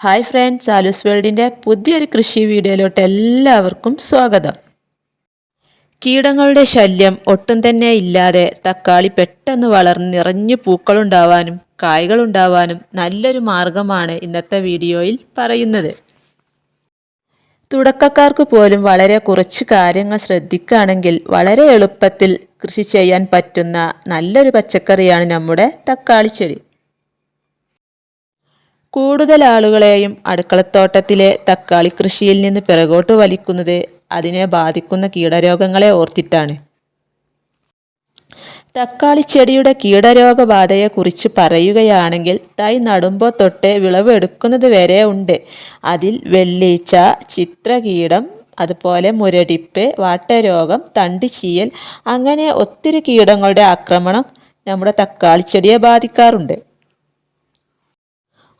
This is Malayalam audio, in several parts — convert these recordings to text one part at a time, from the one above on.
ഹായ് ഫ്രണ്ട്സ് ആലൂസ് വേൾഡിന്റെ പുതിയൊരു കൃഷി വീഡിയോയിലോട്ട് എല്ലാവർക്കും സ്വാഗതം. കീടങ്ങളുടെ ശല്യം ഒട്ടും തന്നെ ഇല്ലാതെ തക്കാളി പെട്ടെന്ന് വളർന്ന് നിറഞ്ഞു പൂക്കളുണ്ടാവാനും കായ്കളുണ്ടാവാനും നല്ലൊരു മാർഗമാണ് ഇന്നത്തെ വീഡിയോയിൽ പറയുന്നത്. തുടക്കക്കാർക്ക് പോലും വളരെ കുറച്ച് കാര്യങ്ങൾ ശ്രദ്ധിക്കുകയാണെങ്കിൽ വളരെ എളുപ്പത്തിൽ കൃഷി ചെയ്യാൻ പറ്റുന്ന നല്ലൊരു പച്ചക്കറിയാണ് നമ്മുടെ തക്കാളി ചെടി കൂടുതൽ ആളുകളെയും അടുക്കളത്തോട്ടത്തിലെ തക്കാളി കൃഷിയിൽ നിന്ന് പിറകോട്ട് വലിക്കുന്നത് അതിനെ ബാധിക്കുന്ന കീടരോഗങ്ങളെ ഓർത്തിട്ടാണ്. തക്കാളി ചെടിയുടെ കീടരോഗബാധയെക്കുറിച്ച് പറയുകയാണെങ്കിൽ തൈ നടുമ്പോൾ തൊട്ട് വിളവ് എടുക്കുന്നത് വരെ ഉണ്ട്. അതിൽ വെള്ളീച്ച ചിത്രകീടം അതുപോലെ മുരടിപ്പ് വാട്ടരോഗം തണ്ടിച്ചീയൽ അങ്ങനെ ഒത്തിരി കീടങ്ങളുടെ ആക്രമണം നമ്മുടെ തക്കാളി ചെടിയെ ബാധിക്കാറുണ്ട്.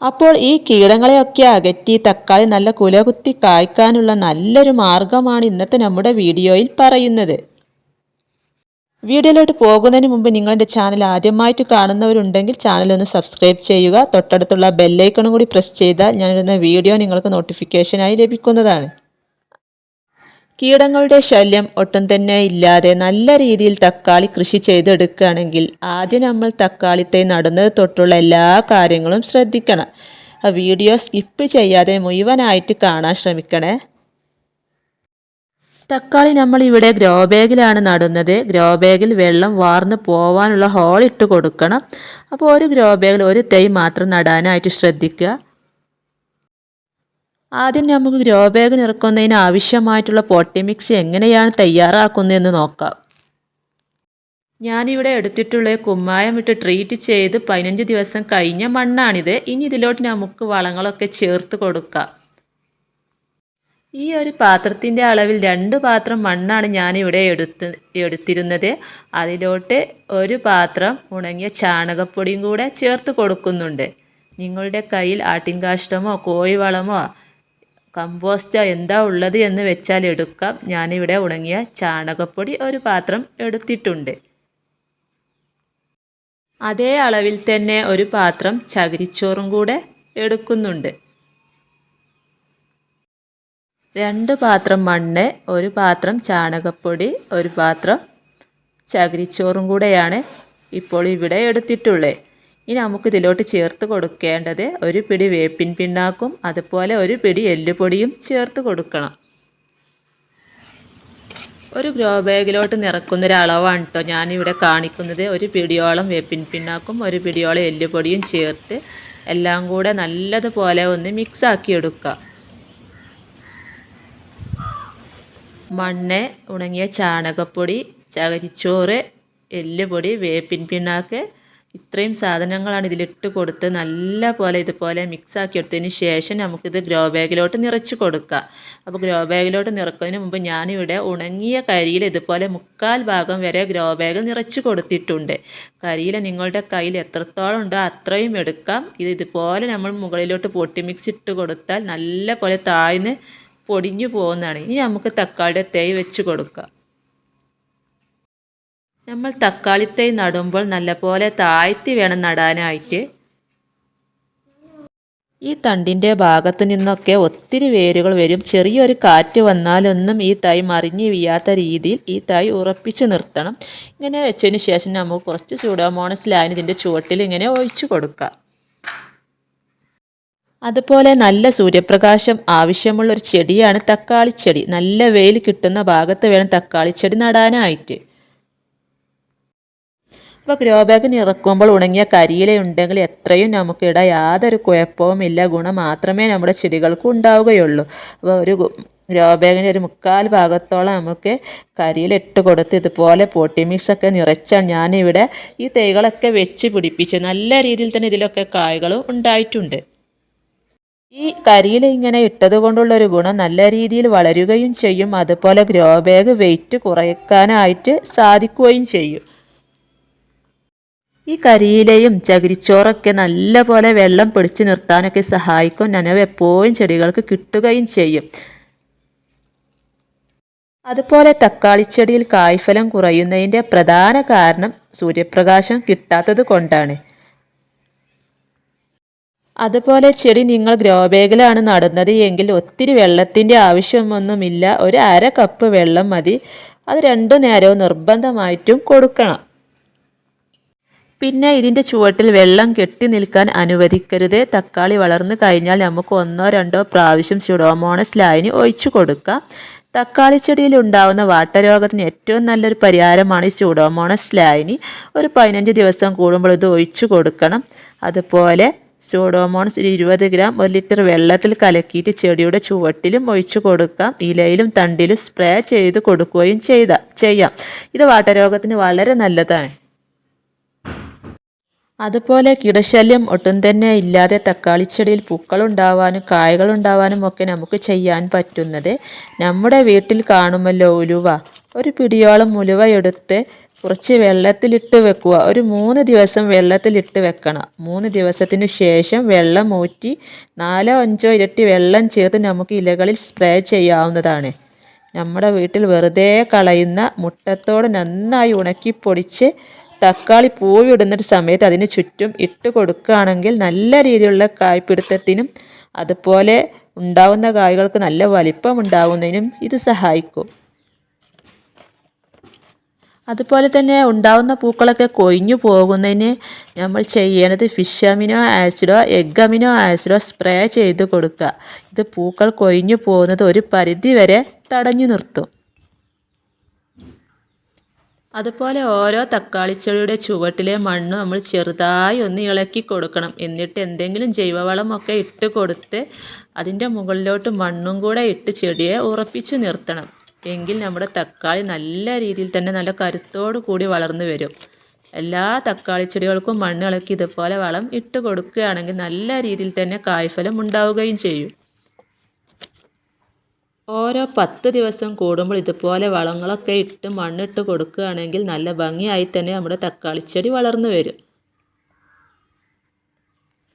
അപ്പോൾ ഈ കീടങ്ങളെയൊക്കെ അകറ്റി തക്കാളി നല്ല കുലകുത്തി കായ്ക്കാനുള്ള നല്ലൊരു മാർഗമാണ് ഇന്നത്തെ നമ്മുടെ വീഡിയോയിൽ പറയുന്നത്. വീഡിയോയിലോട്ട് പോകുന്നതിന് മുമ്പ് നിങ്ങളുടെ ചാനൽ ആദ്യമായിട്ട് കാണുന്നവരുണ്ടെങ്കിൽ ചാനൽ ഒന്ന് സബ്സ്ക്രൈബ് ചെയ്യുക തൊട്ടടുത്തുള്ള ബെല്ലൈക്കണും കൂടി പ്രസ് ചെയ്താൽ ഞാനിടുന്ന വീഡിയോ നിങ്ങൾക്ക് നോട്ടിഫിക്കേഷനായി ലഭിക്കുന്നതാണ്. കീടങ്ങളുടെ ശല്യം ഒട്ടും തന്നെ ഇല്ലാതെ നല്ല രീതിയിൽ തക്കാളി കൃഷി ചെയ്തെടുക്കുകയാണെങ്കിൽ ആദ്യം നമ്മൾ തക്കാളിത്തെ നടന്നത് തൊട്ടുള്ള എല്ലാ കാര്യങ്ങളും ശ്രദ്ധിക്കണം. വീഡിയോ സ്കിപ്പ് ചെയ്യാതെ മുഴുവനായിട്ട് കാണാൻ ശ്രമിക്കണേ. തക്കാളി നമ്മൾ ഇവിടെ ഗ്രോ ബാഗിലാണ് നടുന്നത്. ഗ്രോ ബാഗിൽ വെള്ളം വാർന്ന് പോവാനുള്ള ഹോൾ ഇട്ട് കൊടുക്കണം. അപ്പോൾ ഒരു ഗ്രോ ബാഗിൽ ഒരു തൈ മാത്രം നടാനായിട്ട് ശ്രദ്ധിക്കുക. ആദ്യം നമുക്ക് ഗ്രോ ബാഗ് നിറക്കുന്നതിന് ആവശ്യമായിട്ടുള്ള പോട്ടി മിക്സ് എങ്ങനെയാണ് തയ്യാറാക്കുന്നതെന്ന് നോക്കാം. ഞാനിവിടെ എടുത്തിട്ടുള്ള കുമ്മായം ഇട്ട് ട്രീറ്റ് ചെയ്ത് പതിനഞ്ച് ദിവസം കഴിഞ്ഞ മണ്ണാണിത്. ഇനി ഇതിലോട്ട് നമുക്ക് വളങ്ങളൊക്കെ ചേർത്ത് കൊടുക്കാം. ഈ ഒരു പാത്രത്തിന്റെ അളവിൽ രണ്ട് പാത്രം മണ്ണാണ് ഞാനിവിടെ എടുത്ത് എടുത്തിരുന്നത്. അതിലോട്ട് ഒരു പാത്രം ഉണങ്ങിയ ചാണകപ്പൊടിയും കൂടെ ചേർത്ത് കൊടുക്കുന്നുണ്ട്. നിങ്ങളുടെ കയ്യിൽ ആട്ടിൻകാഷ്ടമോ കോഴിവളമോ കമ്പോസ്റ്റോ എന്താ ഉള്ളത് എന്ന് വെച്ചാൽ എടുക്കാം. ഞാനിവിടെ ഉണങ്ങിയ ചാണകപ്പൊടി ഒരു പാത്രം എടുത്തിട്ടുണ്ട്. അതേ അളവിൽ തന്നെ ഒരു പാത്രം ചകിരിച്ചോറും കൂടെ എടുക്കുന്നുണ്ട്. രണ്ട് പാത്രം മണ്ണ് ഒരു പാത്രം ചാണകപ്പൊടി ഒരു പാത്രം ചകിരിച്ചോറും കൂടെയാണ് ഇപ്പോൾ ഇവിടെ എടുത്തിട്ടുള്ളത്. ഇനി നമുക്ക് ഇതിലോട്ട് ചേർത്ത് കൊടുക്കേണ്ടത് ഒരു പിടി വേപ്പിൻ പിണ്ണാക്കും അതുപോലെ ഒരു പിടി എല്ലുപൊടിയും ചേർത്ത് കൊടുക്കണം. ഒരു ഗ്രോ ബാഗിലോട്ട് നിറക്കുന്ന അളവാണ് കേട്ടോ ഞാനിവിടെ കാണിക്കുന്നത്. ഒരു പിടിയോളം വേപ്പിൻ പിണ്ണാക്കും ഒരു പിടിയോളം എല്ലുപൊടിയും ചേർത്ത് എല്ലാം കൂടെ നല്ലതുപോലെ ഒന്ന് മിക്സ് ആക്കി എടുക്കുക മണ്ണ് ഉണങ്ങിയ ചാണകപ്പൊടി ചകരിച്ചോറ് എല്ലുപൊടി വേപ്പിൻ പിണ്ണാക്ക് ഇത്രയും സാധനങ്ങളാണ് ഇതിലിട്ട് കൊടുത്ത് നല്ല പോലെ ഇതുപോലെ മിക്സ് ആക്കി എടുത്തതിന് ശേഷം നമുക്കിത് ഗ്രോ ബാഗിലോട്ട് നിറച്ച് കൊടുക്കുക. അപ്പോൾ ഗ്രോ ബാഗിലോട്ട് നിറക്കുന്നതിന് മുമ്പ് ഞാനിവിടെ ഉണങ്ങിയ കരിയിൽ ഇതുപോലെ മുക്കാൽ ഭാഗം വരെ ഗ്രോ ബാഗ് നിറച്ച് കൊടുത്തിട്ടുണ്ട്. കരിയിൽ നിങ്ങളുടെ കയ്യിൽ എത്രത്തോളം ഉണ്ടോ അത്രയും എടുക്കാം. ഇത് ഇതുപോലെ നമ്മൾ മുകളിലോട്ട് പൊട്ടി മിക്സ് ഇട്ട് കൊടുത്താൽ നല്ല പോലെ താഴ്ന്ന് പൊടിഞ്ഞു പോകുന്നതാണ്. ഇനി നമുക്ക് തക്കാളിയുടെ തൈ വെച്ച് കൊടുക്കാം. നമ്മൾ തക്കാളി തൈ നടുമ്പോൾ നല്ലപോലെ താഴ്ത്തി വേണം നടാനായിട്ട്. ഈ തണ്ടിന്റെ ഭാഗത്ത് നിന്നൊക്കെ ഒത്തിരി വേരുകൾ വരും. ചെറിയൊരു കാറ്റ് വന്നാലൊന്നും ഈ തൈ മറിഞ്ഞു വീയാത്ത രീതിയിൽ ഈ തൈ ഉറപ്പിച്ച് നിർത്തണം. ഇങ്ങനെ വെച്ചതിന് ശേഷം നമുക്ക് കുറച്ച് ചൂടോമോണസ് ലായനി ഇതിന്റെ ചുവട്ടിൽ ഇങ്ങനെ ഒഴിച്ചു കൊടുക്കാം അതുപോലെ നല്ല സൂര്യപ്രകാശം ആവശ്യമുള്ള ഒരു ചെടിയാണ് തക്കാളി ചെടി നല്ല വെയിൽ കിട്ടുന്ന ഭാഗത്ത് വേണം തക്കാളി ചെടി നടാനായിട്ട്. അപ്പോൾ ഗ്രോ ബാഗിന് ഇറക്കുമ്പോൾ ഉണങ്ങിയ കരിയില ഉണ്ടെങ്കിൽ എത്രയും നമുക്കിട യാതൊരു കുഴപ്പവുമില്ല. ഗുണം മാത്രമേ നമ്മുടെ ചെടികൾക്ക് ഉണ്ടാവുകയുള്ളൂ. അപ്പോൾ ഒരു ഗ്രോ ബാഗിന്റെ ഒരു മുക്കാൽ ഭാഗത്തോളം നമുക്ക് കരിയിലിട്ട് കൊടുത്ത് ഇതുപോലെ പോട്ടി മിക്സൊക്കെ നിറച്ചാണ് ഞാനിവിടെ ഈ തൈകളൊക്കെ വെച്ച് പിടിപ്പിച്ച് നല്ല രീതിയിൽ തന്നെ ഇതിലൊക്കെ കായ്കളും ഉണ്ടായിട്ടുണ്ട്. ഈ കരിയിൽ ഇങ്ങനെ ഇട്ടത് കൊണ്ടുള്ളൊരു ഗുണം നല്ല രീതിയിൽ വളരുകയും ചെയ്യും. അതുപോലെ ഗ്രോ ബാഗ് വെയിറ്റ് കുറയ്ക്കാനായിട്ട് സാധിക്കുകയും ചെയ്യും. ഈ കരിയിലയും ചകിരിച്ചോറൊക്കെ നല്ല പോലെ വെള്ളം പിടിച്ചു നിർത്താനൊക്കെ സഹായിക്കും. നനവ് എപ്പോഴും ചെടികൾക്ക് കിട്ടുകയും ചെയ്യും. അതുപോലെ തക്കാളിച്ചെടിയിൽ കായ്ഫലം കുറയുന്നതിന്റെ പ്രധാന കാരണം സൂര്യപ്രകാശം കിട്ടാത്തത് കൊണ്ടാണ്. അതുപോലെ ചെടി നിങ്ങൾ ഗ്രോ ബാഗിലാണ് നടുന്നത് എങ്കിൽ ഒത്തിരി വെള്ളത്തിന്റെ ആവശ്യമൊന്നുമില്ല. ഒരു അര കപ്പ് വെള്ളം മതി. അത് രണ്ടു നേരവും നിർബന്ധമായിട്ടും കൊടുക്കണം. പിന്നെ ഇതിന്റെ ചുവട്ടിൽ വെള്ളം കെട്ടി നിൽക്കാൻ അനുവദിക്കരുത്. തക്കാളി വളർന്നു കഴിഞ്ഞാൽ നമുക്ക് ഒന്നോ രണ്ടോ പ്രാവശ്യം സ്യൂഡോമോണസ് ലായനി ഒഴിച്ചു കൊടുക്കാം. തക്കാളി ചെടിയിൽ ഉണ്ടാകുന്ന വാട്ടരോഗത്തിന് ഏറ്റവും നല്ലൊരു പരിഹാരമാണ് ഈ സ്യൂഡോമോണസ് ലായനി ഒരു പതിനഞ്ച് ദിവസം കൂടുമ്പോൾ ഇത് ഒഴിച്ചു കൊടുക്കണം. അതുപോലെ സ്യൂഡോമോണസ് ഒരു ഇരുപത് ഗ്രാം ഒരു ലിറ്റർ വെള്ളത്തിൽ കലക്കിയിട്ട് ചെടിയുടെ ചുവട്ടിലും ഒഴിച്ചു കൊടുക്കാം. ഇലയിലും തണ്ടിലും സ്പ്രേ ചെയ്ത് കൊടുക്കുകയും ചെയ്ത ചെയ്യാം. ഇത് വാട്ടരോഗത്തിന് വളരെ നല്ലതാണ്. അതുപോലെ കീടശല്യം ഒട്ടും തന്നെ ഇല്ലാതെ തക്കാളി തക്കാളിച്ചെടിയിൽ പൂക്കളുണ്ടാവാനും കായകളുണ്ടാവാനും ഒക്കെ നമുക്ക് ചെയ്യാൻ പറ്റുന്നത് നമ്മുടെ വീട്ടിൽ കാണുമല്ലോ ഉലുവ. ഒരു പിടിയോളം ഉലുവ എടുത്ത് കുറച്ച് വെള്ളത്തിലിട്ട് വെക്കുക. ഒരു മൂന്ന് ദിവസം വെള്ളത്തിലിട്ട് വെക്കണം. മൂന്ന് ദിവസത്തിന് ശേഷം വെള്ളം ഊറ്റി നാലോ അഞ്ചോ ഇരട്ടി വെള്ളം ചേർത്ത് നമുക്ക് ഇലകളിൽ സ്പ്രേ ചെയ്യാവുന്നതാണ്. നമ്മുടെ വീട്ടിൽ വെറുതെ കളയുന്ന മുട്ടത്തോട് നന്നായി ഉണക്കി പൊടിച്ച് തക്കാളി പൂവിടുന്നൊരു സമയത്ത് അതിന് ചുറ്റും ഇട്ട് കൊടുക്കുകയാണെങ്കിൽ നല്ല രീതിയിലുള്ള കായ്പിടുത്തത്തിനും അതുപോലെ ഉണ്ടാവുന്ന കായ്കൾക്ക് നല്ല വലിപ്പം ഉണ്ടാവുന്നതിനും ഇത് സഹായിക്കും. അതുപോലെ തന്നെ ഉണ്ടാവുന്ന പൂക്കളൊക്കെ കൊഴിഞ്ഞു പോകുന്നതിന് നമ്മൾ ചെയ്യേണ്ടത് ഫിഷ് അമിനോ ആസിഡോ എഗ് അമിനോ ആസിഡോ സ്പ്രേ ചെയ്ത് കൊടുക്കുക. ഇത് പൂക്കൾ കൊഴിഞ്ഞു പോകുന്നത് ഒരു പരിധി വരെ തടഞ്ഞു നിർത്തും. അതുപോലെ ഓരോ തക്കാളി ചെടിയുടെ ചുവട്ടിലെ മണ്ണ് നമ്മൾ ചെറുതായി ഒന്ന് ഇളക്കി കൊടുക്കണം. എന്നിട്ട് എന്തെങ്കിലും ജൈവവളമൊക്കെ ഇട്ട് കൊടുത്ത് അതിന്റെ മുകളിലോട്ട് മണ്ണും കൂടെ ഇട്ട് ചെടിയെ ഉറപ്പിച്ചു നിർത്തണം. എങ്കിൽ നമ്മുടെ തക്കാളി നല്ല രീതിയിൽ തന്നെ നല്ല കരുത്തോടു കൂടി വളർന്നു വരും. എല്ലാ തക്കാളി ചെടികൾക്കും മണ്ണ് ഇളക്കി ഇതുപോലെ വളം ഇട്ട് കൊടുക്കുകയാണെങ്കിൽ നല്ല രീതിയിൽ തന്നെ കായ്ഫലം ഉണ്ടാവുകയും ചെയ്യും. ഓരോ പത്ത് ദിവസം കൂടുമ്പോൾ ഇതുപോലെ വളങ്ങളൊക്കെ ഇട്ട് മണ്ണിട്ട് കൊടുക്കുകയാണെങ്കിൽ നല്ല ഭംഗിയായി തന്നെ നമ്മുടെ തക്കാളി ചെടി വളർന്നു വരും.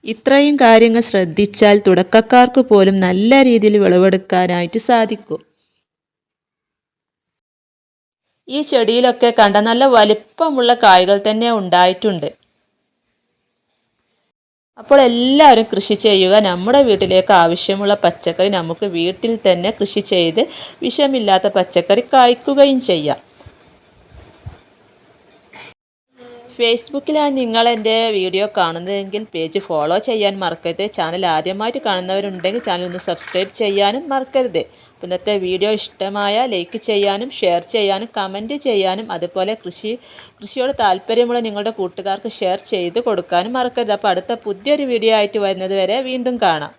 ഇത്രയും കാര്യങ്ങൾ ശ്രദ്ധിച്ചാൽ തുടക്കക്കാർക്ക് പോലും നല്ല രീതിയിൽ വിളവെടുക്കാനായിട്ട് സാധിക്കും. ഈ ചെടിയിലൊക്കെ കണ്ട നല്ല വലിപ്പമുള്ള കായ്കൾ തന്നെ ഉണ്ടായിട്ടുണ്ട്. അപ്പോൾ എല്ലാവരും കൃഷി ചെയ്യുക. നമ്മുടെ വീട്ടിലേക്ക് ആവശ്യമുള്ള പച്ചക്കറി നമുക്ക് വീട്ടിൽ തന്നെ കൃഷി ചെയ്ത് വിഷമില്ലാത്ത പച്ചക്കറി കഴിക്കുകയും ചെയ്യാം. ഫേസ്ബുക്കിലാണ് നിങ്ങൾ എന്റെ വീഡിയോ കാണുന്നതെങ്കിൽ പേജ് ഫോളോ ചെയ്യാൻ മറക്കരുത്. ചാനൽ ആദ്യമായിട്ട് കാണുന്നവരുണ്ടെങ്കിൽ ചാനൽ ഒന്ന് സബ്സ്ക്രൈബ് ചെയ്യാനും മറക്കരുത്. ഇന്നത്തെ വീഡിയോ ഇഷ്ടമായ ലൈക്ക് ചെയ്യാനും ഷെയർ ചെയ്യാനും കമന്റ് ചെയ്യാനും അതുപോലെ കൃഷി കൃഷിയോട് താല്പര്യമുള്ള നിങ്ങളുടെ കൂട്ടുകാർക്ക് ഷെയർ ചെയ്ത് കൊടുക്കാനും മറക്കരുത്. അപ്പോൾ അടുത്ത പുതിയൊരു വീഡിയോ ആയിട്ട് വരുന്നത് വരെ വീണ്ടും കാണാം.